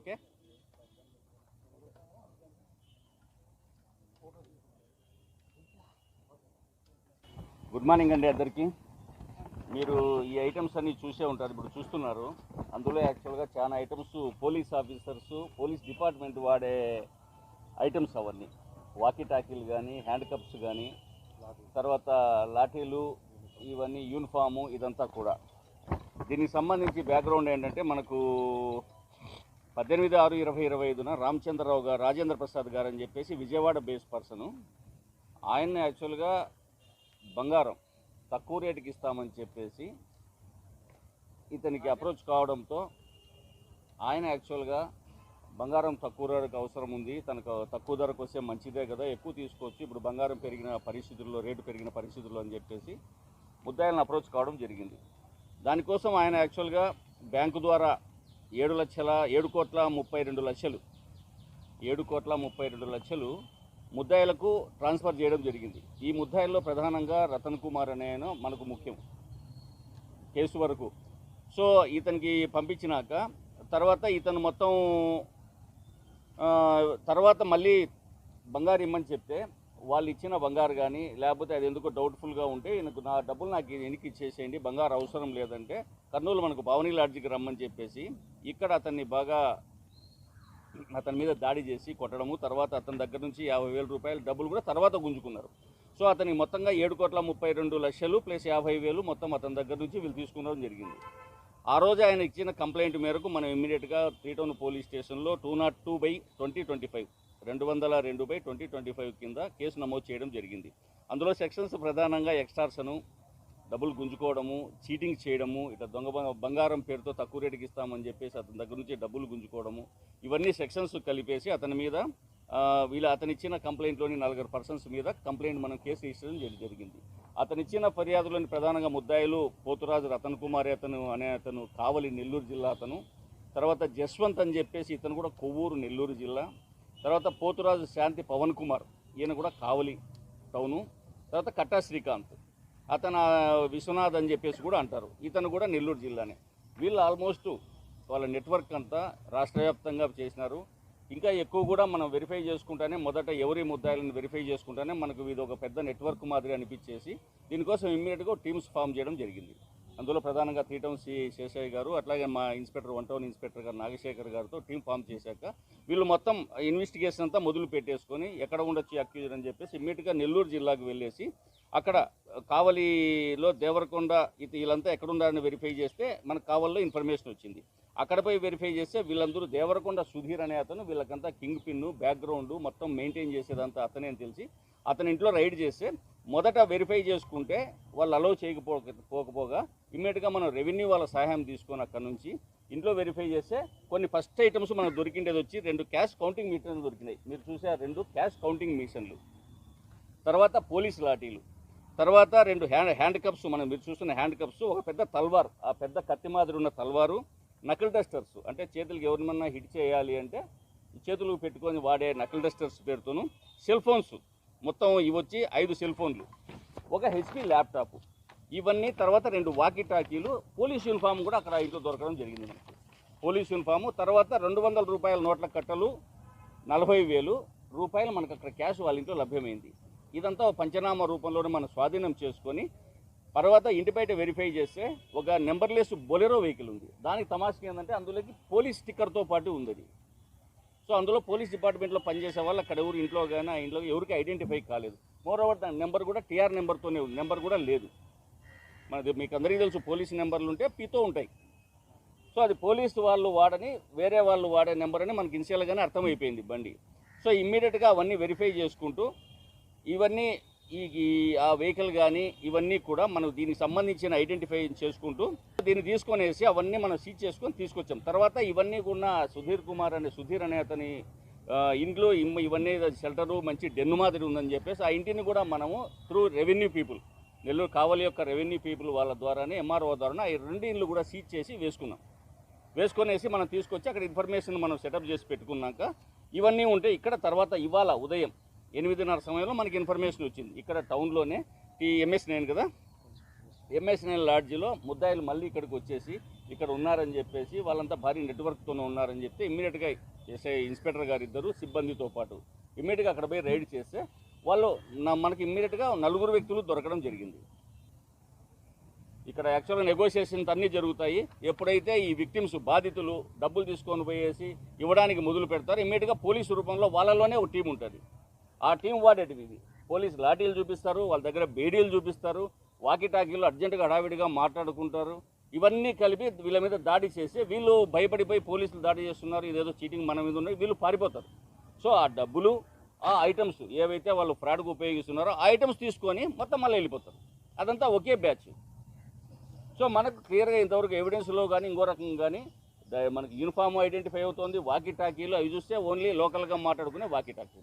Okay? Good morning అండి అందరికీ. మీరు ఈ ఐటమ్స్ అన్నీ చూసే ఉంటారు ఇప్పుడు చూస్తున్నారు. అందులో యాక్చువల్గా చాలా items police officers police department వాడే ఐటమ్స్ అవన్నీ. వాకీ టాకీలు కానీ హ్యాండ్ కప్స్ కానీ తర్వాత లాఠీలు ఇవన్నీ యూనిఫాము ఇదంతా కూడా. దీనికి సంబంధించి బ్యాక్గ్రౌండ్ ఏంటంటే మనకు పద్దెనిమిది ఆరు ఇరవై ఇరవై ఐదున రామచంద్రరావు గారు రాజేంద్ర ప్రసాద్ గారు అని చెప్పేసి విజయవాడ బేస్ పర్సను ఆయన యాక్చువల్గా బంగారం తక్కువ రేటుకి ఇస్తామని చెప్పేసి ఇతనికి అప్రోచ్ కావడంతో ఆయన యాక్చువల్గా బంగారం తక్కువ రేటుకి అవసరం ఉంది తనకు తక్కువ ధరకు వస్తే మంచిదే కదా ఎక్కువ తీసుకోవచ్చు ఇప్పుడు బంగారం పెరిగిన పరిస్థితుల్లో రేటు పెరిగిన పరిస్థితుల్లో అని చెప్పేసి ముద్దాయిలను అప్రోచ్ కావడం జరిగింది. దానికోసం ఆయన యాక్చువల్గా బ్యాంకు ద్వారా ఏడు లక్షల ఏడు కోట్ల ముప్పై రెండు లక్షలు. ఏడు కోట్ల ముప్పై రెండు లక్షలు ముద్దాయిలకు ట్రాన్స్ఫర్ చేయడం జరిగింది. ఈ ముద్దాయిల్లో ప్రధానంగా రతన్ కుమార్ అనే ఆయన మనకు ముఖ్యం. కేసు వరకు. సో ఇతనికి పంపించినాక తర్వాత ఇతను మొత్తం తర్వాత మళ్ళీ బంగారు ఇమ్మని చెప్తే వాళ్ళు ఇచ్చిన బంగారు కానీ లేకపోతే అది ఎందుకో డౌట్ఫుల్గా ఉంటే ఈయనకు నా డబ్బులు నాకు వెనక్కి ఇచ్చేసేయండి బంగారు అవసరం లేదంటే కర్నూలు మనకు భవనీ లాడ్జికి రమ్మని చెప్పేసి ఇక్కడ అతన్ని బాగా అతని మీద దాడి చేసి కొట్టడము తర్వాత అతని దగ్గర నుంచి యాభై వేల రూపాయలు డబ్బులు కూడా తర్వాత గుంజుకున్నారు. సో అతనికి మొత్తంగా ఏడు కోట్ల ముప్పై రెండు లక్షలు ప్లస్ యాభై వేలు మొత్తం అతని దగ్గర నుంచి వీళ్ళు తీసుకున్నారని జరిగింది. ఆ రోజు ఆయన ఇచ్చిన కంప్లైంట్ మేరకు మనం ఇమ్మీడియట్గా త్రీ టౌన్ పోలీస్ స్టేషన్లో two not two by twenty twenty five రెండు వందల రెండు బై ట్వంటీ ట్వంటీ ఫైవ్ కింద కేసు నమోదు చేయడం జరిగింది. అందులో సెక్షన్స్ ప్రధానంగా ఎక్స్టార్షను డబ్బులు గుంజుకోవడము చీటింగ్ చేయడము ఇట్లా దొంగ బంగారం పేరుతో తక్కువ రేటుకి ఇస్తామని చెప్పేసి అతని దగ్గర నుంచి డబ్బులు గుంజుకోవడము ఇవన్నీ సెక్షన్స్ కలిపేసి అతని మీద వీళ్ళు వీళ్ళ అతను ఇచ్చిన కంప్లైంట్లోని నలుగురు పర్సన్స్ మీద కంప్లైంట్ మనం కేసు రిజిస్టర్ చేయడం జరిగింది. అతను ఇచ్చిన ఫిర్యాదులోని ప్రధానంగా ముద్దాయిలు పోతురాజు రతన్ కుమార్ అతను అనే అతను కావలి నెల్లూరు జిల్లా అతను తర్వాత జస్వంత్ అని చెప్పేసి ఇతను కూడా కొవ్వూరు నెల్లూరు జిల్లా తర్వాత పోతురాజు శాంతి పవన్ కుమార్ ఈయన కూడా కావలి టౌను. తర్వాత కట్టా శ్రీకాంత్ అతను విశ్వనాథ్ అని చెప్పేసి కూడా అంటారు. ఇతను కూడా నెల్లూరు జిల్లానే. వీళ్ళు ఆల్మోస్ట్ వాళ్ళ నెట్వర్క్ అంతా రాష్ట్ర వ్యాప్తంగా చేసినారు. ఇంకా ఎక్కువ కూడా మనం వెరిఫై చేసుకుంటానే మొదట ఎవరి ముద్దాయిలను వెరిఫై చేసుకుంటానే మనకు ఇది ఒక పెద్ద నెట్వర్క్ మాదిరి అనిపించేసి దీనికోసం ఇమ్మీడియట్గా టీమ్స్ ఫామ్ చేయడం జరిగింది. అందులో ప్రధానంగా త్రీ టౌన్ సి శేషయ్య గారు అట్లాగే మా ఇన్స్పెక్టర్ వన్ టౌన్ ఇన్స్పెక్టర్ గారు నాగశేఖర్ గారితో టీం ఫామ్ చేశాక వీళ్ళు మొత్తం ఇన్వెస్టిగేషన్ అంతా మొదలు పెట్టేసుకొని ఎక్కడ ఉండొచ్చు అక్యూజర్ అని చెప్పేసి ఇమ్మీడియట్గా నెల్లూరు జిల్లాకు వెళ్ళేసి అక్కడ కావలిలో దేవరకొండ ఇది వీళ్ళంతా ఎక్కడున్నారని వెరిఫై చేస్తే మనకు కావలిలో ఇన్ఫర్మేషన్ వచ్చింది. అక్కడ పోయి వెరిఫై చేస్తే వీళ్ళందరూ దేవరకొండ సుధీర్ అనే అతను వీళ్ళకంతా కింగ్ పిన్ను బ్యాక్గ్రౌండ్ మొత్తం మెయింటైన్ చేసేదంతా అతనే అని తెలిసి అతని ఇంట్లో రైడ్ చేస్తే మొదట వెరిఫై చేసుకుంటే వాళ్ళు అలౌ చేయకపోక పోకపోగా ఇమ్మీడియట్గా మనం రెవెన్యూ వాళ్ళ సహాయం తీసుకొని అక్కడ నుంచి ఇంట్లో వెరిఫై చేస్తే కొన్ని ఫస్ట్ ఐటమ్స్ మనకు దొరికిండేది వచ్చి రెండు క్యాష్ కౌంటింగ్ మిషన్లు దొరికినాయి. మీరు చూసే రెండు క్యాష్ కౌంటింగ్ మిషన్లు. తర్వాత పోలీస్ లాఠీలు. తర్వాత రెండు హ్యాండ్ హ్యాండ్ కప్స్ మనం మీరు చూస్తున్న హ్యాండ్ కప్స్ ఒక పెద్ద తల్వార్ ఆ పెద్ద కత్తి మాదిరి ఉన్న తల్వారు నకిల్ డస్టర్స్. అంటే చేతులకు ఎవరినన్నా హిట్ చేయాలి అంటే చేతులకు పెట్టుకొని వాడే నకిల్ డస్టర్స్ పేరుతోను సెల్ ఫోన్స్. మొత్తం ఇవి వచ్చి ఐదు సెల్ ఫోన్లు. ఒక హెచ్పి ల్యాప్టాప్ ఇవన్నీ తర్వాత రెండు వాకీ టాకీలు పోలీస్ యూనిఫామ్ కూడా అక్కడ ఇంట్లో దొరకడం జరిగింది మనకు. Police uniform. తర్వాత రెండు వందల రూపాయల నోట్ల కట్టలు నలభై వేలు రూపాయలు మనకు అక్కడ క్యాష్ వాళ్ళ ఇంట్లో లభ్యమైంది. ఇదంతా ఒక పంచనామా రూపంలోనే మనం స్వాధీనం చేసుకొని తర్వాత ఇంటి బయట వెరిఫై చేస్తే ఒక నెంబర్లెస్ బొలెరో వెహికల్ ఉంది. దానికి తమాషకి ఏంటంటే అందులోకి పోలీస్ స్టిక్కర్తో పాటు ఉంది సో అందులో పోలీస్ డిపార్ట్మెంట్లో పనిచేసే వాళ్ళు అక్కడ ఎవరు ఇంట్లో కానీ ఆ ఇంట్లో ఎవరికి ఐడెంటిఫై కాలేదు. మోర్ ఓవర్ దాని నెంబర్ కూడా టీఆర్ నెంబర్తోనే ఉంది. నెంబర్ కూడా లేదు. మనది మీకు అందరికీ తెలుసు పోలీస్ నెంబర్లు ఉంటే పీతో ఉంటాయి. సో అది పోలీస్ వాళ్ళు వాడని వేరే వాళ్ళు వాడే నెంబర్ అని మనకి ఇన్షియల్గానే అర్థమైపోయింది బండి. సో ఇమ్మీడియట్గా అవన్నీ వెరిఫై చేసుకుంటూ ఇవన్నీ ఈ ఈ ఆ వెహికల్ కానీ ఇవన్నీ కూడా మనం దీనికి సంబంధించిన ఐడెంటిఫై చేసుకుంటూ దీన్ని తీసుకొనేసి అవన్నీ మనం సీజ్ చేసుకొని తీసుకొచ్చాం. తర్వాత ఇవన్నీ కూడా సుధీర్ కుమార్ అనే సుధీర్ అనే అతని ఇంట్లో ఇవన్నీ షెల్టరు మంచి డెన్ను మాదిరి ఉందని చెప్పేసి ఆ ఇంటిని కూడా మనము through revenue people Nellore Kavali యొక్క రెవెన్యూ పీపుల్ వాళ్ళ ద్వారానే ఎంఆర్ఓ ద్వారా ఈ రెండు ఇండ్లు కూడా సీజ్ చేసి వేసుకున్నాం. వేసుకొనేసి మనం తీసుకొచ్చి అక్కడ ఇన్ఫర్మేషన్ మనం సెటప్ చేసి పెట్టుకున్నాక ఇవన్నీ ఉంటే ఇక్కడ తర్వాత ఇవాళ ఉదయం ఎనిమిదిన్నర సమయంలో మనకి ఇన్ఫర్మేషన్ వచ్చింది. ఇక్కడ టౌన్లోనే ఈ ఎంఎస్ నైన్ కదా? ఎంఎస్ఎన్ఎల్ లాడ్జిలో ముద్దాయిలు మళ్ళీ ఇక్కడికి వచ్చేసి ఇక్కడ ఉన్నారని చెప్పేసి వాళ్ళంతా భారీ నెట్వర్క్తోనే ఉన్నారని చెప్తే ఇమ్మీడియట్గా ఎస్ఐ ఇన్స్పెక్టర్ గారు ఇద్దరు సిబ్బందితో పాటు ఇమ్మీడియట్గా అక్కడ పోయి రైడ్ చేస్తే వాళ్ళు మనకి ఇమ్మీడియట్గా నలుగురు వ్యక్తులు దొరకడం జరిగింది. ఇక్కడ యాక్చువల్గా నెగోషియేషన్స్ అన్నీ జరుగుతాయి. ఎప్పుడైతే ఈ విక్టిమ్స్ బాధితులు డబ్బులు తీసుకొని పోయేసి ఇవ్వడానికి మొదలు పెడతారు ఇమ్మీడియట్గా పోలీసు రూపంలో వాళ్ళలోనే ఒక టీం ఉంటుంది. ఆ టీం వాడేటివి ఇది. పోలీసు లాఠీలు చూపిస్తారు వాళ్ళ దగ్గర బేడీలు చూపిస్తారు వాకిటాకీలు అర్జెంటుగా హడావిడిగా మాట్లాడుకుంటారు. ఇవన్నీ కలిపి వీళ్ళ మీద దాడి చేసి వీళ్ళు భయపడిపోయి పోలీసులు దాడి చేస్తున్నారు. ఇదేదో చీటింగ్ మన మీద ఉన్నాయి వీళ్ళు పారిపోతారు. సో ఆ డబ్బులు ఆ ఐటమ్స్ ఏవైతే వాళ్ళు ఫ్రాడ్కు ఉపయోగిస్తున్నారో ఆ ఐటమ్స్ తీసుకొని మొత్తం మళ్ళీ వెళ్ళిపోతారు. అదంతా ఒకే బ్యాచ్. సో మనకు క్లియర్గా ఇంతవరకు ఎవిడెన్స్లో కానీ ఇంకో రకంగా కానీ మనకి యూనిఫామ్ ఐడెంటిఫై అవుతోంది. వాకీ టాకీలు అవి చూస్తే ఓన్లీ లోకల్గా మాట్లాడుకునే వాకీ టాకీ